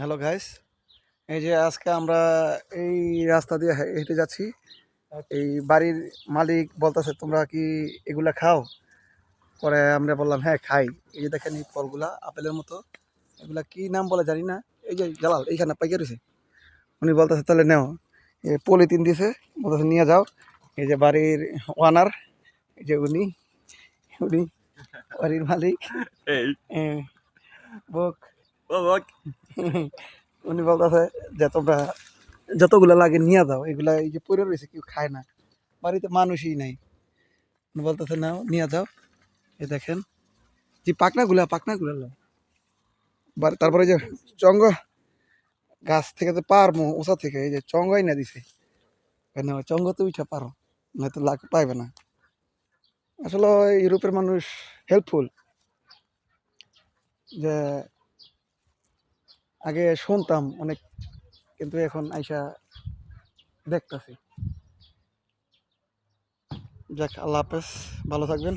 Hello guys এই যে আজকে আমরা এই রাস্তা দিয়ে হেঁটে যাচ্ছি। এই বাড়ির মালিক বলতেছে তোমরা কি এগুলা খাও? পরে আমরা বললাম হ্যাঁ খাই। এই যে দেখেন এই ফলগুলা আপেলের মতো। এগুলা কি নাম বলে জানি না। এই যে জালাল এইখানে পাইকে রয়েছে। উনি বলতেছে তাহলে নেও। এই পলিথিন দিছে বলতেছে নিয়ে যাও। এই যে বাড়ির ওয়ানার এই যে উনি উনি বাড়ির মালিক। এই। বক। বাবা উনি বলতেছে, যে তোমরা যতগুলা লাগে নিয়ে যাও এগুলা এই যে পড়ে রয়েছে, কেউ খায় না। বাড়িতে মানুষই নাই। উনি বলতেছে, নাও, নিয়ে যাও এ দেখেন, যে পাকনাগুলা পাকনাগুলা লো তারপরে যে চঙ্গ গাছ থেকে তো পারব উষা থেকে, এই যে চঙ্গাই না দিছে। চঙ্গ তো উঠা পারো, নয়তো লাগ, পাইবে না। আসলে ইউরোপের মানুষ হেল্পফুল যে আগে শুনতাম অনেক কিন্তু এখন আইসা দেখতেছি। যাক আল্লাহ হাফেজ ভালো থাকবেন।